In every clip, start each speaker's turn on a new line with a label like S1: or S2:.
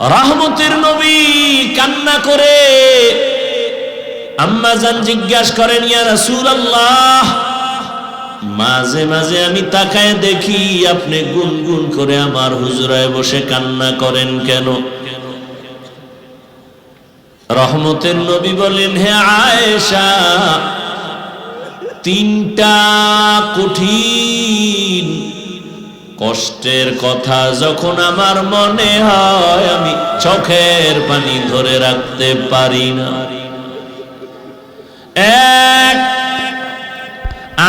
S1: রহমতের নবী কান্না করে। আম্মা জান জিজ্ঞাসা করেন, ইয়া রাসূলুল্লাহ, মাঝে মাঝে আমি তাকায় দেখি আপনি গুনগুন করে আমার হুজুরায় বসে কান্না করেন কেন? রহমতের নবী বলেন, হে আয়েশা, তিনটা কঠিন কষ্টের কথা যখন আমার মনে হয়, আমি চোখের পানি ধরে রাখতে পারি না। এক,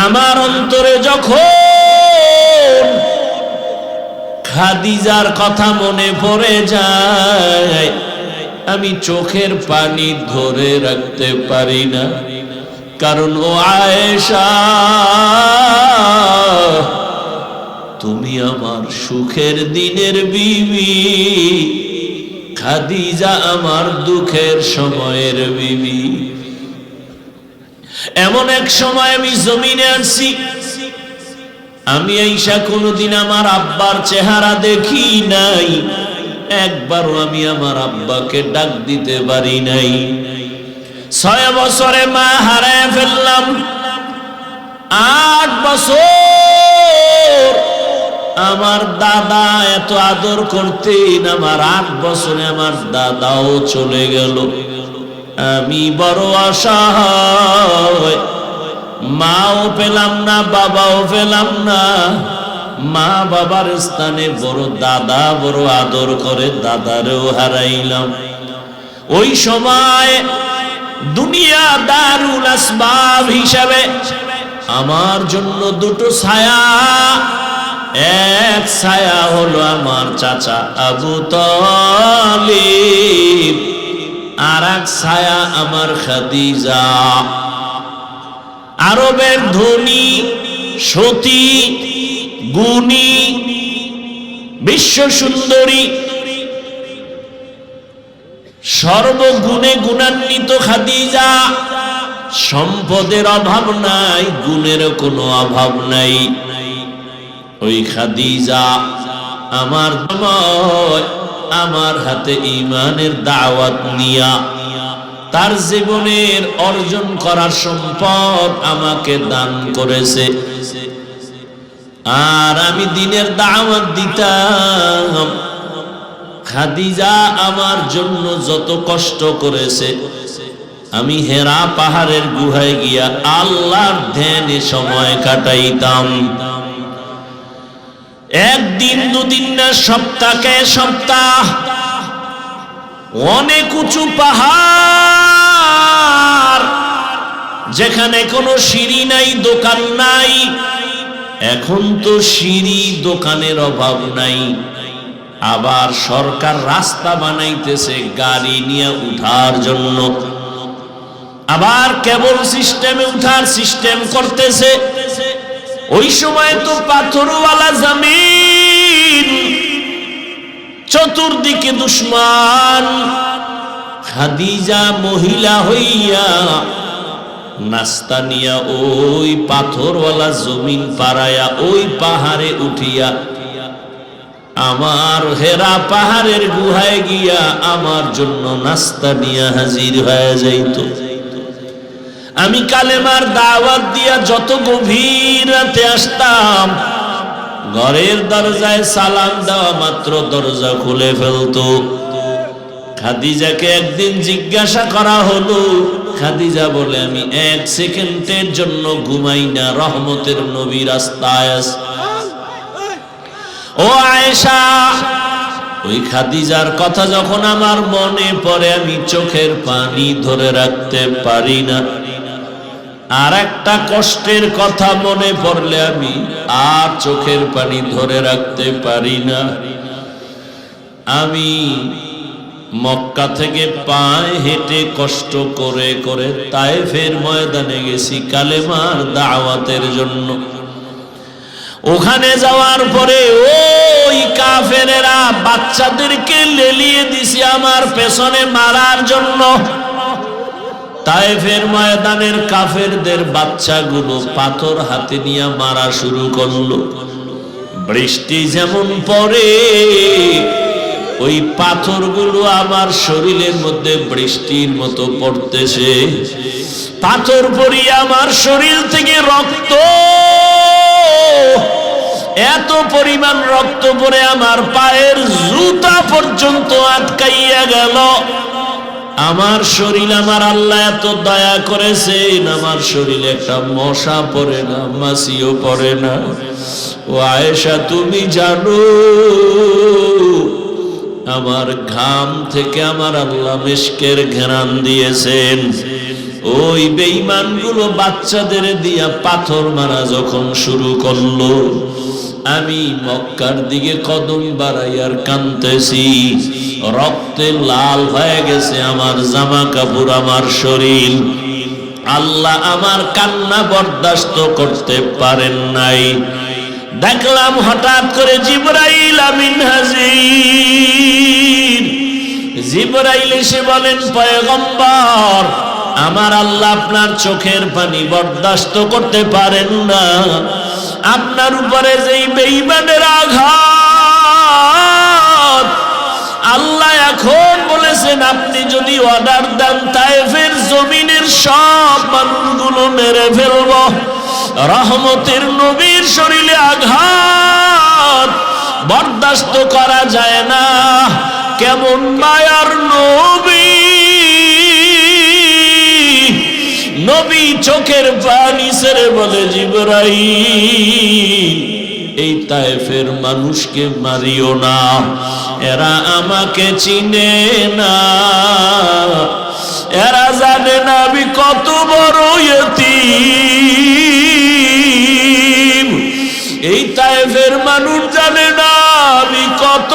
S1: আমার অন্তরে যখন খাদিজার কথা মনে পড়ে যায়, আমি চোখের পানি ধরে রাখতে পারি না। কারণ ও আয়েশা তুমি আমার সুখের দিনের বিবি। খাদিজা আমার দুঃখের সময়ের বিবি। এমন এক সময় আমি জমিনে আছি আমি এইসা কোনোদিন আমার আব্বার চেহারা দেখি নাই। একবারও আমি আমার আব্বাকে ডাক দিতে পারি নাই। ছয় বছরে মা হারায় ফেললাম। আট বছর আমার দাদা এত আদর করতেন, আমার আট বছরে আমার দাদাও চলে গেল। আমি বড় অসহায় মাও পেলাম না, বাবাও পেলাম না। মা বাবার স্থানে বড় দাদা, বড় আদর করে দাদারেও হারাইলাম। ওই সময় দুনিয়া দারুল আসবাব হিসাবে আমার জন্য দুটো ছায়া এক ছায়া হলো আমার চাচা আবু তলিব আর এক ছায়া আমার খাদিজা। আরবের ধনী, সতী, গুণী, বিশ্ব সুন্দরী, সর্বগুণে গুণান্বিত খাদিজা। সম্পদের অভাব নাই, গুণের কোনো অভাব নাই। ওই খাদিজা আমার আমার হাতে ইমানের দাওয়াত নিয়া তার জীবনের অর্জন করার সম্পদ আমাকে দান করেছে। আর আমি দিনের দাওয়াত দিতাম। খাদিজা আমার জন্য যত কষ্ট করেছে, আমি হেরা পাহাড়ের গুহায় গিয়া আল্লাহর ধ্যানে সময় কাটাইতাম। একদিন, দুদিন না সপ্তাহে সপ্তাহ। অনেক উঁচু পাহাড়, যেখানে কোনো সিঁড়ি নাই, দোকান নাই। এখন তো সিঁড়ি দোকানের অভাব নাই। আবার সরকার রাস্তা বানাইতেছে, গাড়ি নিয়ে উঠার জন্য। আবার কেবল সিস্টেমে উঠার সিস্টেম করতেছে। ওই সময় তো পাথরওয়ালা জমিন, চতুর্দিকে দুশ্মান। খাদিজা মহিলা হইয়া নাস্তা নিয়া ওই পাথরওয়ালা জমিন পারায়া ওই পাহাড়ে উঠিয়া আমার হেরা পাহাড়ের গুহায় গিয়া আমার জন্য নাস্তা নিয়ে হাজির হয়ে যাইত। আমি কালেমার দাওয়াত দিয়া যত গভীর রাতে আসতাম, ঘরের দরজায় সালাম দেওয়া মাত্র দরজা খুলে ফেলতো খাদিজাকে একদিন জিজ্ঞাসা করা হলো, খাদিজা বলে, আমি এক সেকেন্ডের জন্য ঘুমাই না, রহমতের নবী রাস্তায়। ও আয়েশা, ওই খাদিজার কথা যখন আমার মনে পড়ে, আমি চোখের পানি ধরে রাখতে পারি না আর একটা কষ্টের কথা মনে পড়লে আমি আর চোখের পানি ধরে রাখতে পারি না। আমি মক্কা থেকে পায়ে হেঁটে কষ্ট করে করে তায়েফের ময়দানে গেছি কালেমার দাওয়াতের জন্য। ওখানে যাওয়ার পরে ওই কাফেরেরা বাচ্চাদেরকে লেলিয়ে দিছি আমার পেছনে মারার জন্য। তায়েফের ময়দানের কাফেরদের বাচ্চাগুলো পাথর হাতে নিয়ে মারা শুরু করল। বৃষ্টি যেমন পরে ওই পাথরগুলো আমার শরীরের মধ্যে বৃষ্টির মতো পড়তেছে। পাথর পরিয়ে আমার শরীর থেকে রক্ত, এত পরিমাণ রক্ত পরে আমার পায়ের জুতা পর্যন্ত আটকাইয়া গেল। আমার শরীর আমার আল্লাহ এত দয়া করেছেন আমার শরীরে একটা মশা পড়ে না মাসিও পড়ে না। ও আয়েশা, তুমি জানো, আমার ঘাম থেকে আমার আল্লাহ মেশকের ঘেরান দিয়েছেন। ওই বেঈমানগুলো বাচ্চাদের দিয়া পাথর মারা যখন শুরু করল আমি মক্কার দিকে কদম বাড়াইয়ার কানতেছি। রক্তে লাল হয়ে গেছে আমার জামা কাপড় আমার শরীর। আল্লাহ আমার কান্না বরদাস্ত করতে পারেন নাই। দেখলাম হঠাৎ করে জিব্রাইল আমিন হাজির। জিব্রাইল এসে বলেন, পয়গম্বর আমার আল্লাহ আপনার চোখের পানি বরদাস্ত করতে পারেন না। আপনার উপরে যেই বেঈমানের আঘাত, আল্লাহ এখন বলেছেন, আপনি যদি অর্ডার দেন তাইফের জমিনের সব মানুষগুলো মেরে ফেলব। রহমতের নবীর শরীরে আঘাত বরদাস্ত করা যায় না। কেমন মায়ার নবী নবী চোখের পানি সেরে বলে জিবরাই এই তাইফের মানুষকে মারিও না। এরা আমাকে চিনে না। এরা জানে না আমি কত বড় এই তাইফের মানুষ জানে না আমি কত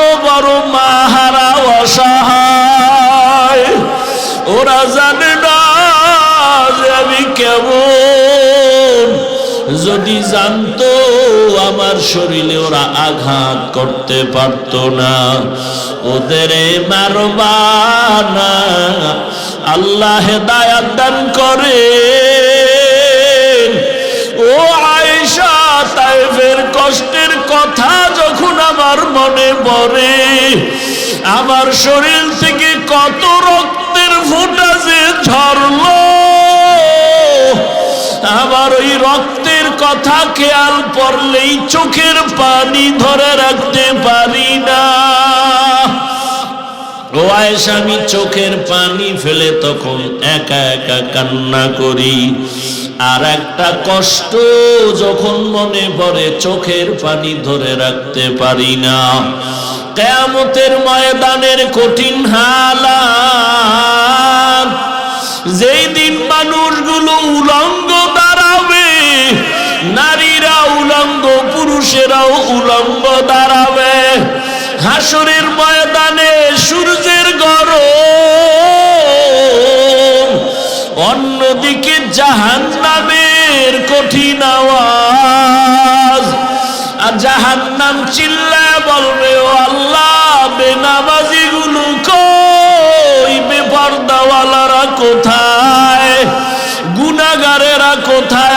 S1: যদি জানতো, আমার শরীরে ওরা আঘাত করতে পারত না। ওদের মারবানা আল্লাহ দায়াত দান করে ও আয়েশা, তাইফের কষ্টের কথা যখন আমার মনে পড়ে, আমার শরীর থেকে কত রক্তের ফোঁটা যে ঝরলো। আমার ওই রক্তের কথা খেয়াল পড়লেই চোখের পানি ধরে রাখতে পারি না। আমি চোখের পানি ফেলে তখন একা একা কান্না করি। আর একটা কষ্ট যখন মনে পড়ে, চোখের পানি ধরে রাখতে পারি না। কেয়ামতের ময়দানের কঠিন হালা যেই দিন মানুষগুলো উলঙ্গ নারীরা উলঙ্গ, পুরুষেরাও উলঙ্গ দাঁড়াবে। হাসরের ময়দানে সূর্যের গরম। অন্যদিকে জাহান নামের কঠিন আওয়াজ। আর জাহান নাম চিল্লায় বলবে, ও আল্লাহ বেনামাজি গুলো কই? বেপর্দাওয়ালারা কোথায়? গুনাগারেরা কোথায়?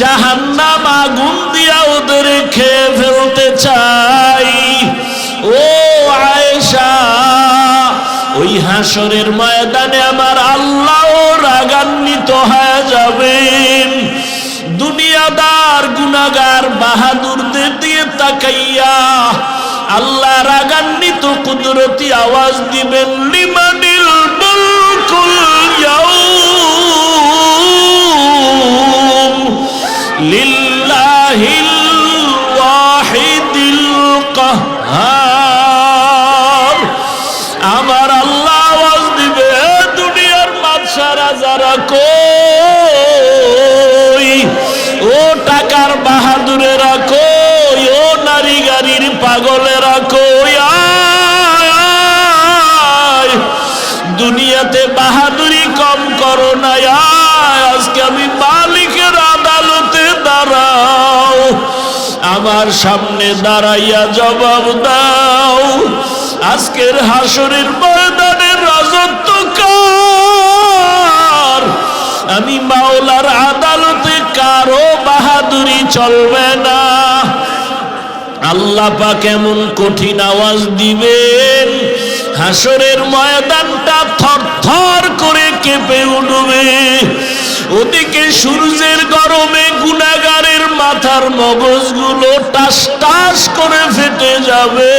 S1: জাহান্নাম আগুন দিয়া ওদের খেয়ে ফেলতে চাই। ও আয়েশা, ওই হাসরের ময়দানে আমার আল্লাহ রাগান্বিত হয়ে যাবেন। দুনিয়াদার গুনাগার বাহাদুরদের দিয়ে তাকাইয়া আল্লাহ রাগান্বিত কুদরতি আওয়াজ দিবেন, লিমানিল আমার আল্লাহ আওয়াজ দিবে দুনিয়ার বাদশারা যারা কই ও টাকার বাহাদুরেরা কই ও নারী গাড়ির পাগলেরা কই। দুনিয়াতে বাহাদুরি কম করো না আজকে আমি আমার সামনে দাঁড়াইয়া জবাব দাও। আজকের হাসরের ময়দানের রাজত্ব কার? আমি মাওলার আদালতে কারও বাহাদুরি চলবে না। আল্লাহ পাক এমন কঠিন আওয়াজ দিবেন হাসরের ময়দানটা থর থর করে কেঁপে উঠবে। ওদিকে সূর্যের গরমে গুনাগারের মাথার মগজগুলো টাস টাস করে ফেটে যাবে।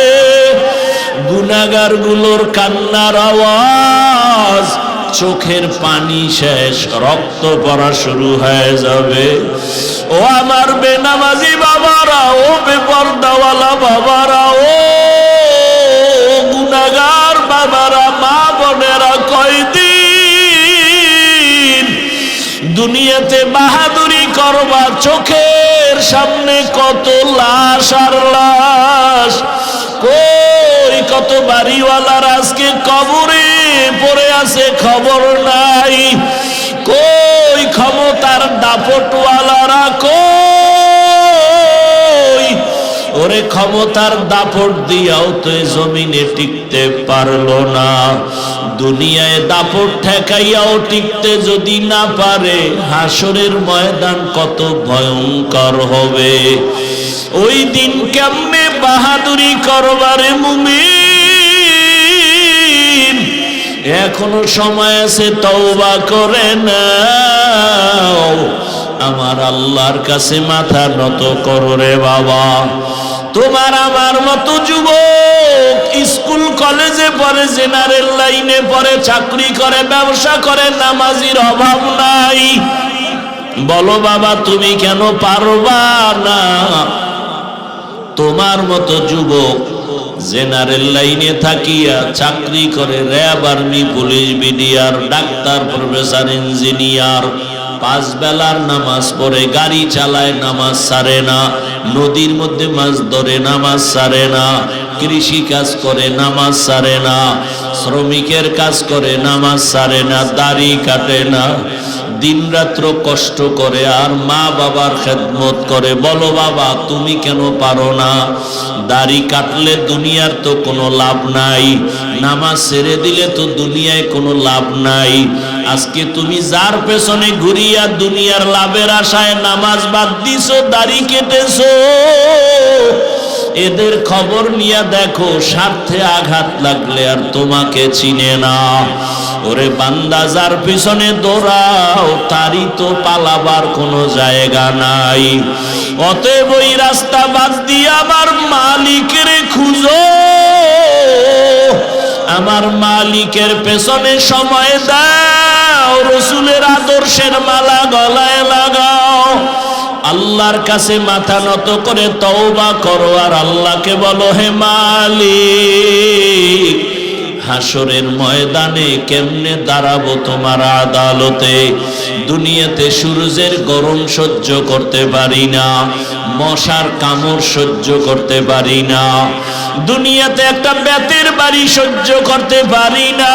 S1: গুনাগারগুলোর কান্নার আওয়াজ, চোখের পানি শেষ, রক্ত পড়া শুরু হয়ে যাবে। ও আমার বেনামাজি বাবারা, ও বেপর্দাওয়ালা বাবারা, ও গুনাগার দুনিয়াতে বাহাদুরি করবা, চোখের সামনে কত লাশ আর লাশ। কই, কত বাড়িওয়ালার আজকে কবরে পড়ে আছে খবর নাই। কই, ক্ষমতার দাপটওয়ালারা কই? ওরে ক্ষমতার দাপট দিয়াও তো জমিনে টিকতে পারল না। দুনিয়ায় দাপট ঠেকাইয়াও টিকতে যদি না পারে, হাসরের ময়দান কত ভয়ঙ্কর হবে। ওই দিন কেমনে বাহাদুরি করবারে মুমিন? এখনও সময় আছে, তওবা করে না আমার আল্লাহর কাছে মাথা নত করো রে বাবা। তোমার আমার মতো যুবক স্কুল, কলেজে পড়ে, জেনারেল লাইনে পড়ে, চাকরি করে, ব্যবসা করে, নামাজির অভাব নাই। বলো বাবা, তুমি কেন পারবা না? তোমার মতো যুবক জেনারেল লাইনে থাকিয়া চাকরি করে, RAB army, police, BDR, doctor, professor, engineer পাঁচ বেলার নামাজ পড়ে, গাড়ি চালায়, নামাজ সারে না। নদীর মধ্যে মাছ ধরে, নামাজ সারে না। কৃষি কাজ করে, নামাজ সারে না। শ্রমিকের কাজ করে, নামাজ সারে না। দাড়ি কাটে না। দিন রাত্র কষ্ট করে আর মা বাবার খেদমত করে। বলো বাবা, তুমি কেন পারো না? দাড়ি কাটলে দুনিয়ার তো কোনো লাভ নাই। নামাজ ছেড়ে দিলে তো দুনিয়ায় কোনো লাভ নাই। আজকে তুমি যার পেছনে ঘুরিয়া দুনিয়ার লাভের আশায় নামাজ বাদ দিছো, দাড়ি কেটেছো, এদের খবর নিয়ে দেখো, স্বার্থে আঘাত লাগলে আর তোমাকে চিনে না। ওরে বান্দা, যার পিছনে দৌড়াও, তারই তো পালাবার কোনো জায়গা নাই। অতএব ওই রাস্তা বাদ দিয়ে আমার মালিকের খুঁজো। আমার মালিকের পেছনে সময় দাও, রসুলের আদর্শের মালা গলায় লাগাও। আল্লাহর কাছে মাথা নত করে তওবা করো, আর আল্লাহকে বলো, হে মালিক হাসরের ময়দানে কেমনে দাঁড়াবো তোমার আদালতে? দুনিয়াতে সূর্যের গরম সহ্য করতে পারি না, মশার কামড় সহ্য করতে পারি না। দুনিয়াতে একটা বেতের বাড়ি সহ্য করতে পারি না।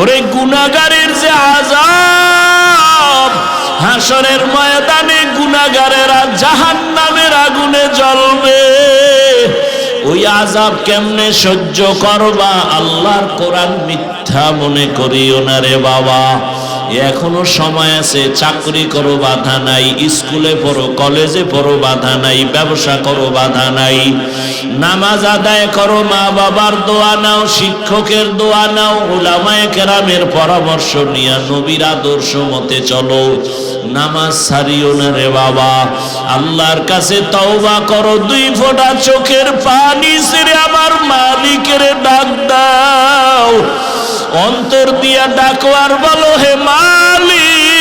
S1: ওরে গুনাগারের যে আজাব হাসরের ময়দানে গুনাগারেরা জাহান নামের আগুনে জ্বলবে। ওই আজাব কেমনে সহ্য করবা? আল্লাহর কোরআন মিথ্যা মনে করিও না রে বাবা। এখনও সময় আছে, চাকরি করো, বাধা নাই, স্কুলে পড়ো, কলেজে পড়ো, বাধা নাই, ব্যবসা করো, বাধা নাই। নামাজ আদায় করো মা বাবার দোয়া নাও, শিক্ষকের দোয়া নাও ওলামায়ে কেরামের পরামর্শ নিয়ে নবীর আদর্শ মতে চলো। নামাজ ছাড়িও না রে বাবা। আল্লাহর কাছে তওবা করো, দুই ফোঁটা চোখের পানি ছেড়ে আমার মালিকের ডাক দাও। অন্তর দিয়া ডাকো আর বলো, হে মালিক,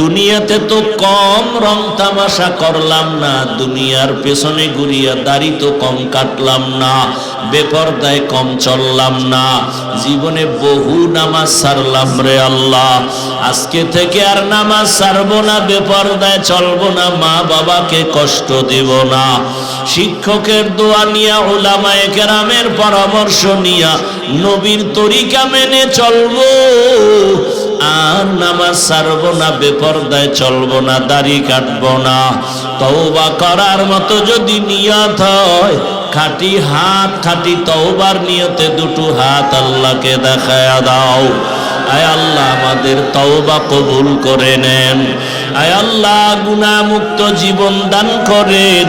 S1: দুনিয়াতে তো কম রং তামাশা করলাম না, দুনিয়ার পেছনে ঘুরিয়া দাড়ি তো কম কাটলাম না, বেপরদায় কম চললাম না, জীবনে বহু নামাজ সারলাম রে আল্লাহ, আজকে থেকে আর নামাজ সারবো না, বেপরদায় চলবো না মা বাবাকে কষ্ট দিব না। শিক্ষকের দোয়া নিয়া ওলামায়ে কেরামের পরামর্শ নিয়া, নবীর তরিকা মেনে চলবো। আর নামাজ ছাড়বো না, বেপরদায় চলবো না, দাড়ি কাটবো না। তওবা করার মতো যদি নিয়ত হয়, খাটি হাত, খাটি তওবার নিয়তে দুটো হাত আল্লাহকে দেখায়া দাও। আয় আল্লাহ, আমাদের তওবা কবুল করে নেন। আয় আল্লাহ, গুনাহমুক্ত জীবন দান করেন।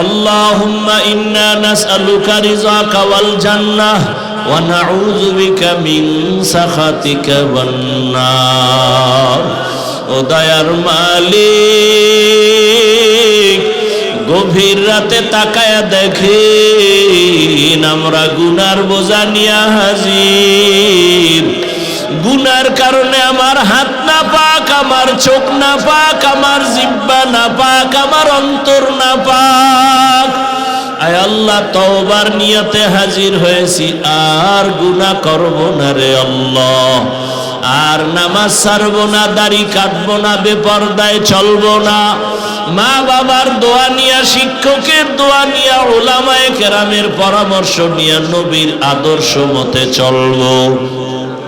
S1: اللهم إنا نسألك رزاك والجنة ونعوذ بك من سخطك والنار ودير মালিক গভীর রাতে তাকায়া দেখেন আমরা গুনার বোঝা নিয়া হাজির গুনার কারণে আমার হাত না পাক, আমার চোখ না পাক, আমার জিব্বা না পাক, আমার অন্তর না পাক। আয় আল্লাহ, তওবার নিয়তে হাজির হয়েছি, আর গুনাহ করব না রে আল্লাহ। আর নামাজ ছাড়বো না, দাড়ি কাটব না, বেপরদায় চলব না। মা বাবার দোয়া নিয়া, শিক্ষকের দোয়া নিয়া, ওলামায়ে কেরামের পরামর্শ নিয়া, নবীর আদর্শ মতে চলবো।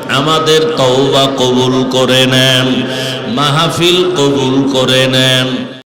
S1: আমাদের তওবা কবুল করে নেন মাহফিল কবুল করে নেন।